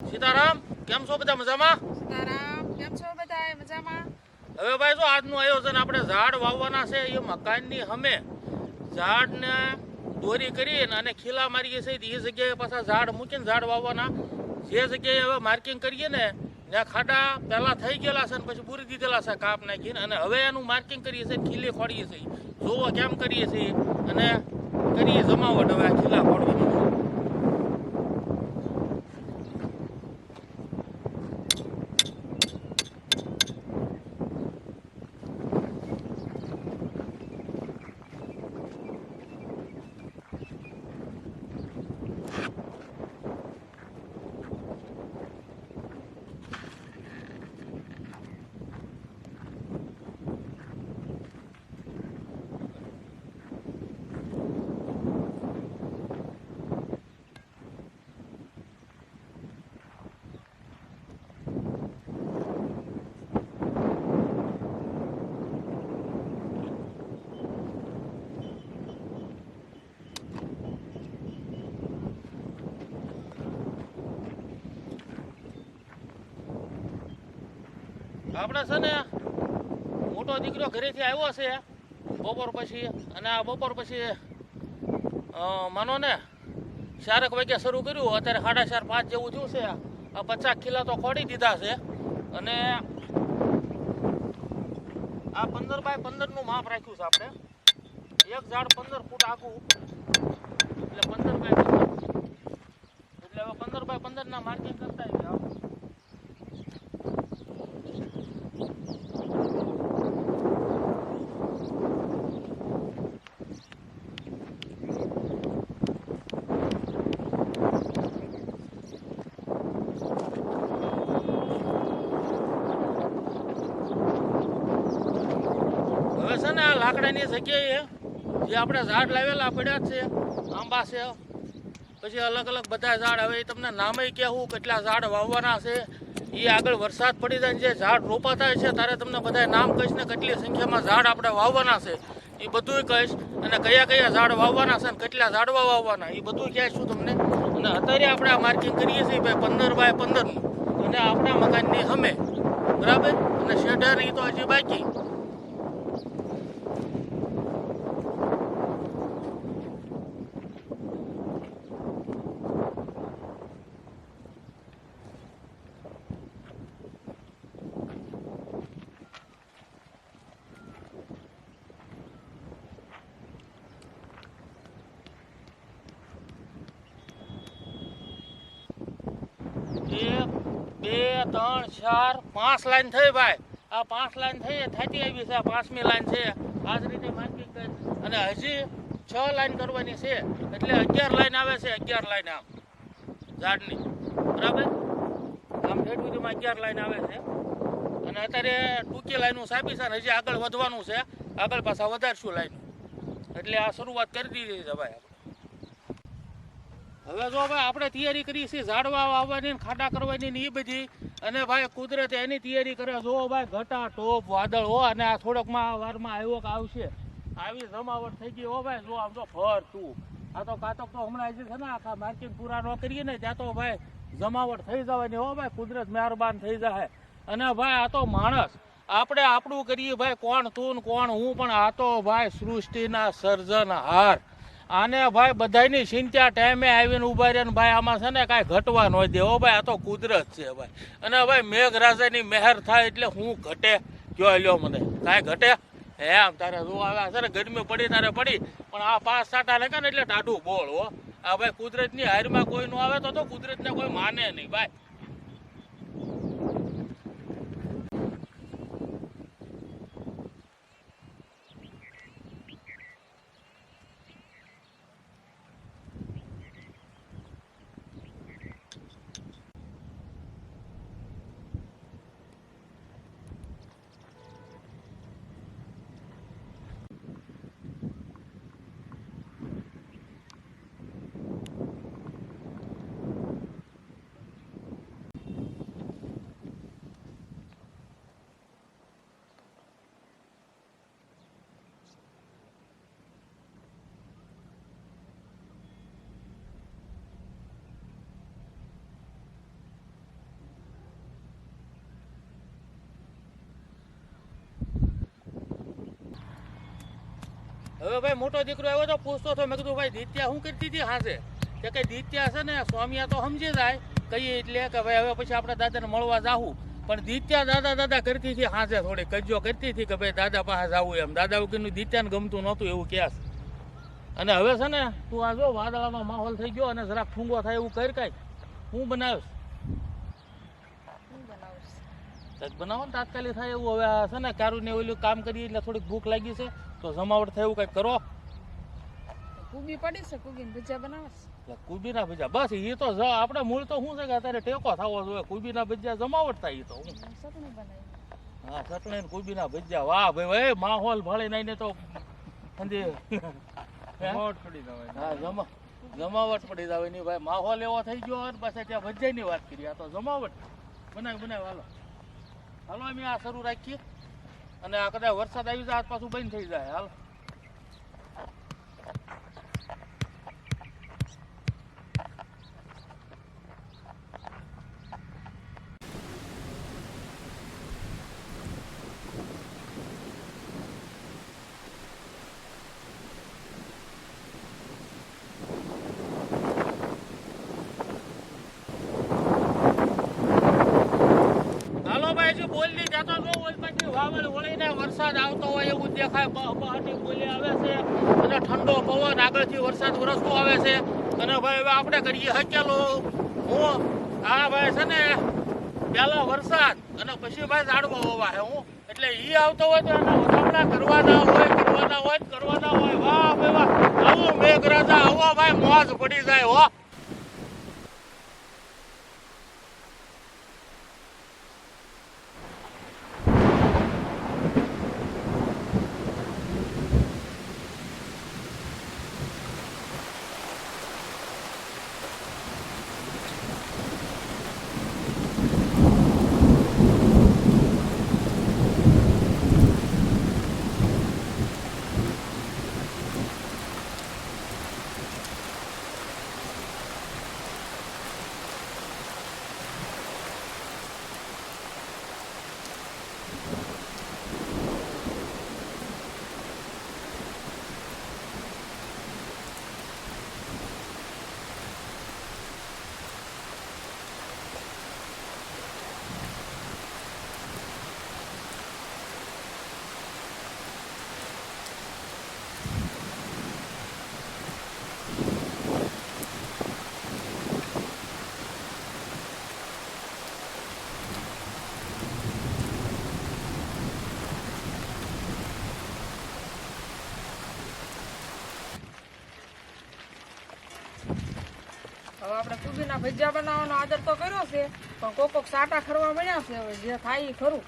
સીતારામ કેમ છો બધા મજામાં? સીતારામ કેમ છો બધા મજામાં? હવે ભાઈ જો આજનું આયોજન આપણે ઝાડ વાવવાના છે એ મકાનની હમે ઝાડને દોરી કરીને અને ખીલા મારીએ છીએ એ જગ્યાએ પાછા ઝાડ મૂકીને ઝાડ વાવવાના. જે જગ્યાએ હવે માર્કિંગ કરીએ ને ત્યાં ખાડા પહેલાં થઈ ગયેલા છે ને પછી પૂરી દીધેલા છે કાપ નાખીને અને હવે એનું માર્કિંગ કરીએ છીએ ખીલે ખોડીએ છીએ જોવો કેમ કરીએ છીએ અને કરીએ જમાવટ હવે આ ખીલા ખોડવાની. આપણે છે ને, મોટો દીકરો ઘરેથી આવ્યો છે, બપોર પછી. અને આ બપોર પછી માનો ને, ચારક વાગ્યા શરૂ કર્યું. અત્યારે સાડા ચાર, પાંચ જેવું થયું છે. આ પચાસ કિલા તો ખોડી દીધા છે. અને આ પંદર બાય પંદરનું માપ રાખ્યું છે આપણે. એક ઝાડ પંદર ફૂટ આખું એટલે પંદર બાય પંદર. એટલે હવે પંદર બાય પંદર ના માર્કિંગ કરતા આવીએ આપણે. હવે છે ને આ લાકડાની જગ્યાએ જે આપણે ઝાડ લાવેલા પડ્યા છે, આંબા છે. પછી અલગ અલગ બધા ઝાડ, હવે તમને નામે કહેવું, કેટલા ઝાડ વાવવાના છે એ આગળ વરસાદ પડી જાય જે ઝાડ રોપાતા છે ત્યારે તમને બધા નામ કહીશ ને કેટલી સંખ્યામાં ઝાડ આપણે વાવવાના છે. એ બધું કહીશ અને કયા કયા ઝાડ વાવવાના છે ને કેટલા ઝાડવા વાવવાના એ બધું કહેશું તમને. અને અત્યારે આપણે આ માર્કિંગ કરીએ છીએ ભાઈ પંદર બાય પંદરનું. અને આપણા મકાનની હમે. બરાબર? અને શેઢર એ તો હજી બાકી એક બે ત્રણ, ચાર, પાંચ લાઈન થઈ ભાઈ. આ પાંચ લાઈન થઈ થતી આવી છે પાંચમી લાઈન છે. આ જ રીતે કરી. અને હજી છ લાઈન કરવાની છે. એટલે અગિયાર લાઈન આવે છે, અગિયાર લાઈન આમ. ઝાડની. બરાબર? આમ ઠેઠ અગિયાર લાઈન આવે છે. અને અત્યારે ટૂંકી લાઈનો સાપી છે ને હજી આગળ વધવાનું છે. આગળ પાછા વધારશું લાઈન. એટલે આ શરૂઆત કરી દીધી છે ભાઈ હવે જો ભાઈ આપણે તૈયારી કરી છે ઝાડવા વાવવાની ખાડા કરવાની ને એ બધી. અને ભાઈ કુદરત એની તૈયારી કરે, જો ભાઈ ઘટા ટોપ, વાદળ હો, અને આ થોડોકમાં વારમાં આવ્યો કે આવશે. આવી જમાવટ થઈ ગઈ હો ભાઈ, જો આમ તો ફર તું. આ તો કાતક તો હમણાં જે છે ને આખા માર્કેટ પૂરા ન કરીએ ને, ત્યાં તો ભાઈ જમાવટ થઈ જવાની હો ભાઈ, કુદરત મહેરબાન થઈ જાય અને ભાઈ આ તો માણસ. આપણે આપણું કરીએ ભાઈ, કોણ તું કોણ હું, પણ આ તો ભાઈ સૃષ્ટિના સર્જનહાર. આને ભાઈ બધાયની ચિંતા ટાઈમે આવીને ઊભા રહે ભાઈ આમાં છે ને કાંઈ ઘટવા ન દે. હો ભાઈ, આ તો કુદરત છે ભાઈ. અને ભાઈ મેઘરાજાની મહેર થાય એટલે હું ઘટે. જો લ્યો મને. કાંઈ ઘટે? એમ તારે જો આવે છે ને ગરમી પડી, તારે પડી. પણ આ પાંચ સાટા લખે ને એટલે ટાઢું બોળ, હો. આ ભાઈ કુદરતની હારમાં કોઈ ન આવે તો તો કુદરતને કોઈ માને નહીં, ભાઈ. હવે ભાઈ મોટો દીકરો આવ્યો તો પૂછતો હતો મેં કીધું ભાઈ દિત્યા શું કરતી હતી હાસે કે કઈ દિત્યા છે ને સ્વામિયા તો સમજી જાય. કહીએ એટલે કે ભાઈ હવે પછી આપણે દાદાને મળવા જાવું પણ દિત્યા દાદા દાદા કરતી હતી હાજે થોડી કજ્જો કરતી હતી કે ભાઈ દાદા પાસે જાવું એમ. દાદા વગરનું દિત્યાને ગમતું નહોતું એવું કહે અને હવે છે ને તું આ જો વાદળાનો માહોલ થઈ ગયો અને જરાક ઠૂંગો થાય એવું કર કાંઈ. હું બનાવીશ? બનાવો ને તાત્કાલિક થાય એવું. હવે છે ને કારું ને ઓલું કામ કરીએ એટલે થોડીક ભૂખ લાગી છે. તો જમાવટ થાય એવું કંઈક કરો. કુબી પડી છે કુબીને ભજીયા બનાવશ એટલે કુબીના ભજીયા બસ એ તો જ- આપણે મૂળ તો શું છે કે અત્યારે ટેકો થવો જોઈએ. કુબીના ભજીયા જમાવટ થાય ઈ તો હું ચટણી બનાવી. હા ચટણી ને કુબીના ભજીયા. વાહ ભાઈ ભાઈ માહોલ ભળી નાઈને તો હંધી હે? હા જમા જમાવટ પડી જવાય નહીં ભાઈ. માહોલ એવો થઈ ગયો અને પાછા ત્યાં ભજીયાની વાત કરી. આ તો જમાવટ. બનાવી બનાવી હાલો. હાલો અમે આ શરૂ રાખીએ. અને આ કદાચ વરસાદ આવી જાય આસપાસ બંધ થઈ જાય હાલો ભાઈ હજી બોલની જાતો જો ઓલ પાછી વાવડ વળીને વરસાદ આવતો હોય એવું દેખાય બહ બોલી આવે છે અને ઠંડો પવન, આગળથી વરસાદ વરસતો આવે છે. અને ભાઈ, હવે આપણે કરીએ હકેલો હું હા ભાઈ છે ને પેલા વરસાદ અને પછી ભાઈ ઝાડવા હોવા હે હું. એટલે ઈ આવતો હોય તો એના વધામણા કરવાના હોય કરવાના હોય કરવાના હોય. વાહ, ભાઈ, વાહ. આવો મેઘરાજા, આવો ભાઈ, મોજ પડી જાય, હો હવે કુબીના ભજીયા બનાવવાનો આદર તો કર્યો છે, પણ કોક કોક સાટા ખરવા મળ્યા છે હવે, જે થાય એ ખરું.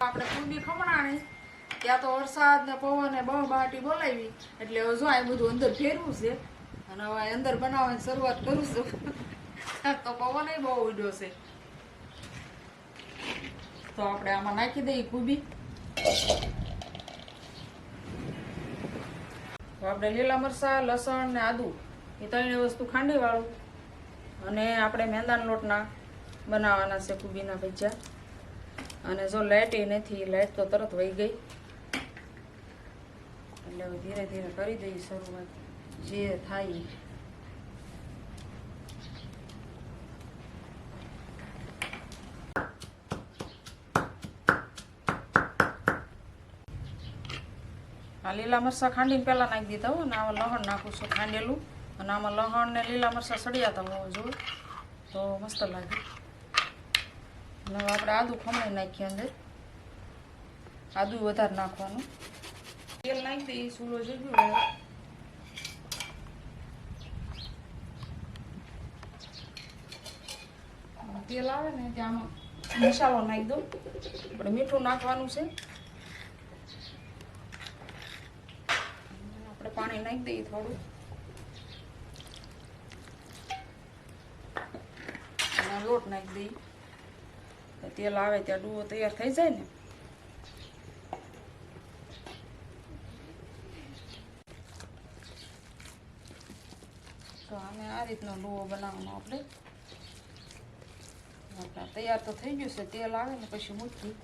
આપણે કુંડી ખમણાણી, ત્યાં તો વરસાદ ને પવન ને બહુ બહાટી બોલાવી, એટલે જો આ બધું અંદર ફેરવું છે. અને હવે અંદર બનાવવાની શરૂઆત કરું છું. તો પવન બહુ ઉડ્યો છે. તો આપણે આમાં નાખી દઈએ કુબી તો આપણે લીલા મરચાં, લસણ ને આદુ, એ ત્રણેય વસ્તુ ખાંડી વાળું. અને આપણે મેંદાના લોટના બનાવવાના છે કુબીના ભજીયા. અને જો લાઇટ એ નથી લાઇટ તો તરત વહી ગઈ. એટલે હવે ધીરે ધીરે કરી દઈએ શરૂઆત. જે થાય. આ લીલા મરચાં ખાંડીને પહેલાં નાખી દીધા હો, અને આમાં લહણ નાખું છું ખાંડેલું. અને આમાં લહણ ને લીલા મરચાં હતા હોવા જોઈએ તો મસ્ત લાગે. અને આપણે આદુ ખમણી નાખીએ અંદર. આદુ વધારે નાખવાનું. તેલ નાખી દઈએ સૂલો જોઈ ગયો તેલ આવે ને ત્યાં મસાલો નાખી દઉં. આપણે મીઠું નાખવાનું છે. આપણે પાણી નાખી દઈએ થોડું. લોટ નાખી દઈએ. તેલ આવે ત્યાં ડૂવો તૈયાર થઈ જાય ને. તો અમે આ રીતનો ડૂવો બનાવવાનો આપણે. તૈયાર તો થઈ ગયું છે, તેલ આવે પછી મૂકી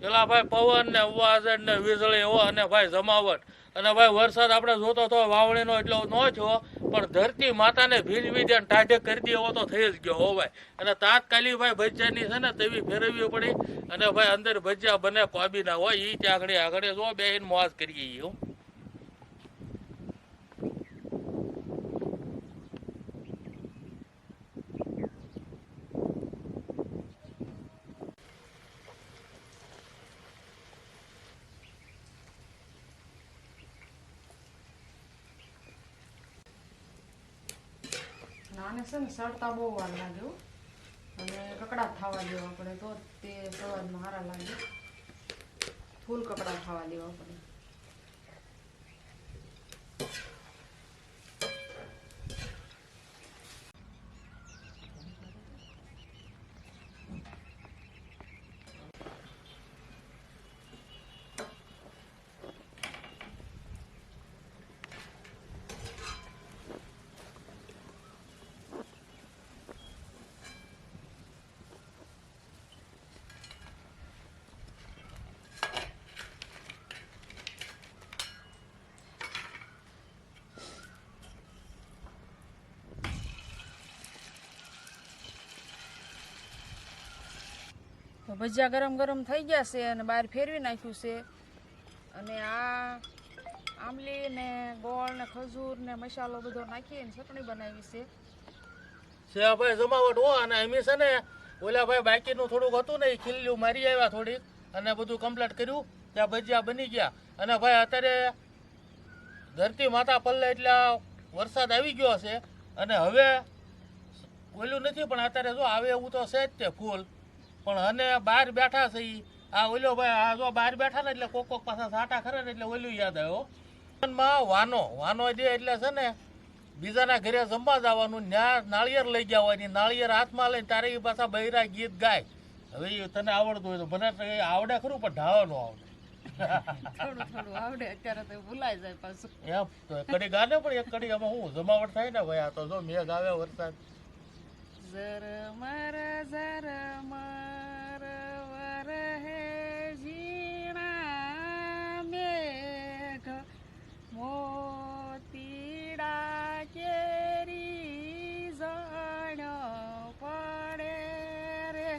પેલા ભાઈ પવન ને વાદળ ને વીજળી હો અને ભાઈ જમાવટ. અને ભાઈ વરસાદ આપણે જોતો તો વાવણીનો એટલો ન થયો, પણ ધરતી માતાને દે ને ટાઢે કરી દે એવો તો થઈ જ ગયો હો ભાઈ. અને તાત્કાલિક ભાઈ ભજીયાની છે ને તેવી ફેરવવી પડી. અને ભાઈ અંદર ભજીયા બને કોબીના હોય, ઈ ત્યાં આગળ આગળ જો બે મોજ કરીએ ઈ નાને છે ને સડતા બહુ વાર લાગ્યો. અને કકડા થવા દેવા પડે તો તે સવાદમાં સારા લાગે. ફૂલ કકડા થવા દેવા પડે. ભજીયા ગરમ ગરમ થઈ ગયા છે અને બહાર ફેરવી નાખ્યું છે. અને આ આંબલી ને ગોળ ને ખજૂર ને મસાલો બધો નાખીને ચટણી બનાવી છે. ભાઈ જમાવટ હો, અને એમી ને ઓલા ભાઈ બાકીનું થોડુંક હતું ને એ ખીલ્યું, મારી આવ્યા થોડીક, અને બધું કમ્પ્લીટ કર્યું, ત્યાં ભજીયા બની ગયા. અને ભાઈ અત્યારે ધરતી માતા પલ્લે એટલે વરસાદ આવી ગયો છે. અને હવે ઓલું નથી, પણ અત્યારે જો આવે એવું તો છે જ તે ફૂલ. પણ અને બહાર બેઠા છે ઈ. આ ઓલો ભાઈ આ જો બહાર બેઠા ને એટલે કોક કોક પાછા સાટા ખરે ને એટલે ઓલું યાદ આવ્યો માં વાનો વાનો દે એટલે છે ને બીજાના ઘરે જમવા જવાનું ન્યા નાળિયેર લઈ ગયા હોય ને નાળિયેર હાથમાં લઈને તારે એ પાછા બૈરા ગીત ગાય. હવે તને આવડતું હોય તો મને આવડે ખરું પણ ઢાળવાનું આવડે. થોડું થોડું આવડે અત્યારે તો ભૂલાઈ જાય પાછું. એમ કડી ગાને પણ એક કડી આમાં હું જમાવટ થાય ને ભાઈ આ તો જો મેઘ આવે વરસાદ. ઝરમર વરહે મોતીડા કેરી ઝણ પડે રે.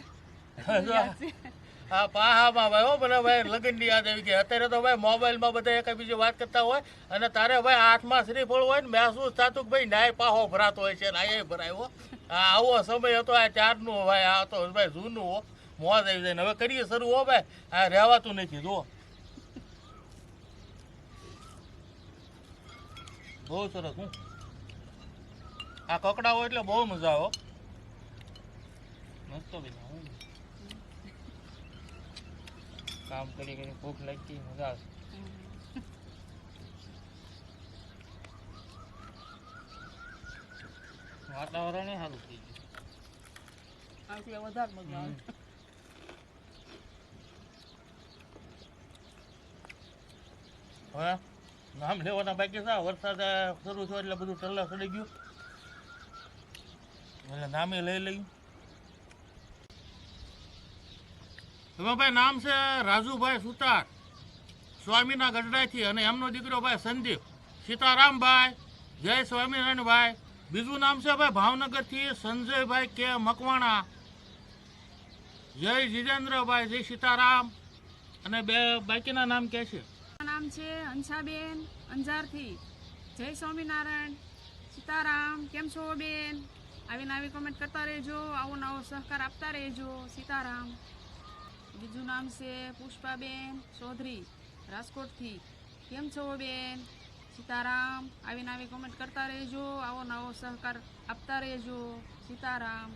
હા પાહામાં ભાઈ હો મને ભાઈ લગ્નની યાદ આવી ગઈ. અત્યારે તો ભાઈ મોબાઈલમાં બધા એક બીજી વાત કરતા હોય અને તારે ભાઈ હાથમાં શ્રીફળ હોય ને મહેસૂસ થતું કે ભાઈ નાય પાહો ભરાતો હોય છે ને ભરાયો ભરાય હો. આ આવો સમય હતો આ ચારનું ભાઈ આ તો ભાઈ જૂનું હો. મોજ આવી જાય. ને હવે કરીએ શરૂ હો ભાઈ. આ રહેવાતું નથી જુઓ. બહુ સરસ હું આ કકડા હોય એટલે બહુ મજા આવે મસ્ત બીજા હું કામ કરી કરી ભૂખ લાગતી મજા આવશે વાતાવરણ સારું થઈ ગયું. વધારે મજા આવે. હવે નામ લેવાના બાકી છે વરસાદ શરૂ થયો એટલે બધું ટલ્લા ચડી ગયું. એટલે નામે લઈ લઈ. હવે ભાઈ નામ છે રાજુભાઈ સુતાર, સ્વામીના ગઢડાથી અને એમનો દીકરો ભાઈ સંદીપ. સીતારામભાઈ, જય સ્વામિનારાયણભાઈ. બીજું નામ છે ભાઈ ભાવનગરથી સંજયભાઈ કે મકવાણા. જય જીતેન્દ્રભાઈ જય સીતારામ. અને બે બાકીના નામ કહે છે? નામ છે હંસાબેન અંજારથી. જય સ્વામિનારાયણ. સીતારામ, કેમ છો બેન? આવી કોમેન્ટ કરતા રહેજો, આવો નવો સહકાર આપતા રહેજો. સીતારામ. બીજું નામ છે પુષ્પાબેન ચૌધરી, રાજકોટથી. કેમ છો બેન? સીતારામ. આવી કોમેન્ટ કરતા રહેજો, આવો નવો સહકાર આપતા રહેજો. સીતારામ.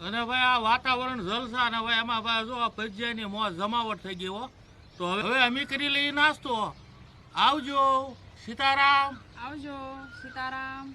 અને ભાઈ આ વાતાવરણ જલસા અને ભાઈ એમાં ભાઈ જો ભજીયાની મોં જમાવટ થઈ ગઈ હો. તો હવે અમે કરી લઈએ નાસ્તો. આવજો સીતારામ. આવજો સીતારામ.